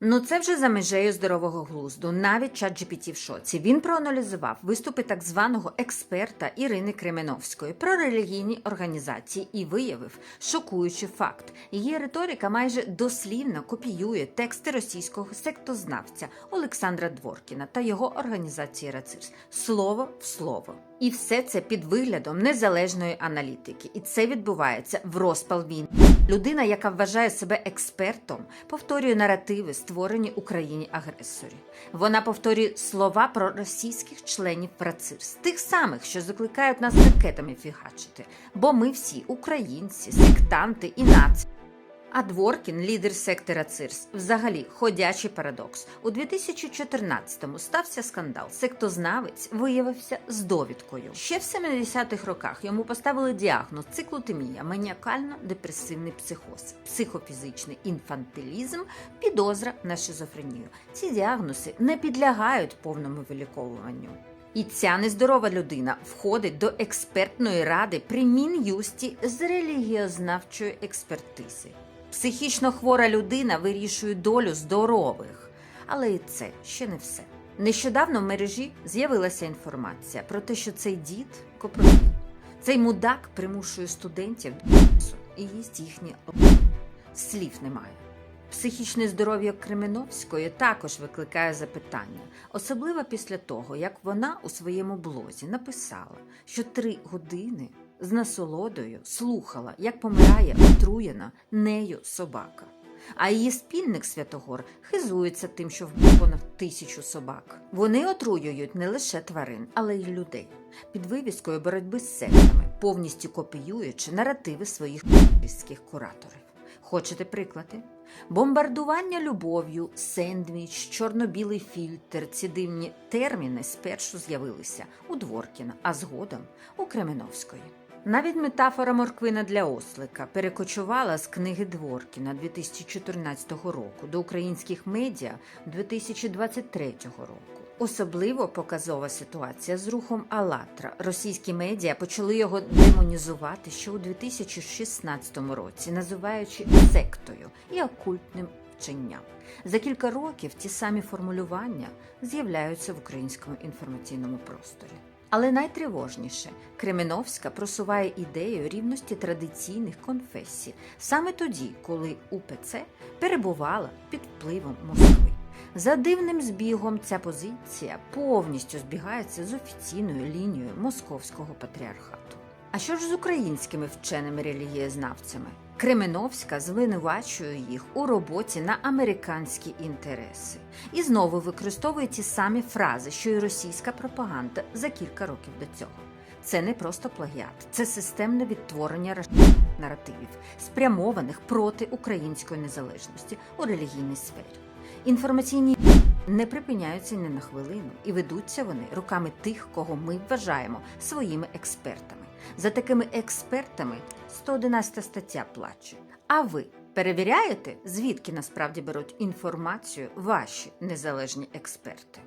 Ну це вже за межею здорового глузду. Навіть ChatGPT в шоці. Він проаналізував виступи так званого експерта Ірини Кременовської про релігійні організації і виявив шокуючий факт. Її риторика майже дослівно копіює тексти російського сектознавця Олександра Дворкіна та його організації Рацирс слово в слово. І все це під виглядом незалежної аналітики. І це відбувається в розпал війни. Людина, яка вважає себе експертом, повторює наративи, створені Україні агресорі. Вона повторює слова про російських членів ПРАЦИРС, тих самих, що закликають нас ракетами фігачити. Бо ми всі українці, сектанти і нації. А Дворкін, лідер сектора ЦИРС, взагалі ходячий парадокс. У 2014-му стався скандал. Сектознавець виявився з довідкою. Ще в 70-х роках йому поставили діагноз циклотемія, маніакально-депресивний психоз, психофізичний інфантилізм, підозра на шизофренію. Ці діагнози не підлягають повному виліковуванню. І ця нездорова людина входить до експертної ради при Мін'юсті з релігіознавчої експертизи. Психічно хвора людина вирішує долю здорових. Але і це ще не все. Нещодавно в мережі з'явилася інформація про те, що цей дід копрофіл. Цей мудак примушує студентів і їсть їхні слів немає. Психічне здоров'я Кременовської також викликає запитання, особливо після того, як вона у своєму блозі написала, що три години з насолодою слухала, як помирає отруєна нею собака. А її спільник Святогор хизується тим, що вбив понад тисячу собак. Вони отруюють не лише тварин, але й людей під вивіскою боротьби з сектами, повністю копіюючи наративи своїх путінських кураторів. Хочете приклади? Бомбардування любов'ю, сендвіч, чорно-білий фільтр. Ці дивні терміни спершу з'явилися у Дворкіна, а згодом у Кременовської. Навіть метафора морквина для ослика перекочувала з книги Дворкіна 2014 року до українських медіа 2023 року. Особливо показова ситуація з рухом «АЛЛАТРА». Російські медіа почали його демонізувати ще у 2016 році, називаючи сектою і окультним вченням. За кілька років ті самі формулювання з'являються в українському інформаційному просторі. Але найтривожніше Кременовська просуває ідею рівності традиційних конфесій саме тоді, коли УПЦ перебувала під впливом Москви. За дивним збігом ця позиція повністю збігається з офіційною лінією московського патріархату. А що ж з українськими вченими релігієзнавцями? Кременовська звинувачує їх у роботі на американські інтереси і знову використовує ті самі фрази, що й російська пропаганда за кілька років до цього. Це не просто плагіат, це системне відтворення наративів, спрямованих проти української незалежності у релігійній сфері. Інформаційні не припиняються ні на хвилину, і ведуться вони руками тих, кого ми вважаємо своїми експертами. За такими експертами 111 стаття плаче. А ви перевіряєте, звідки насправді беруть інформацію ваші незалежні експерти?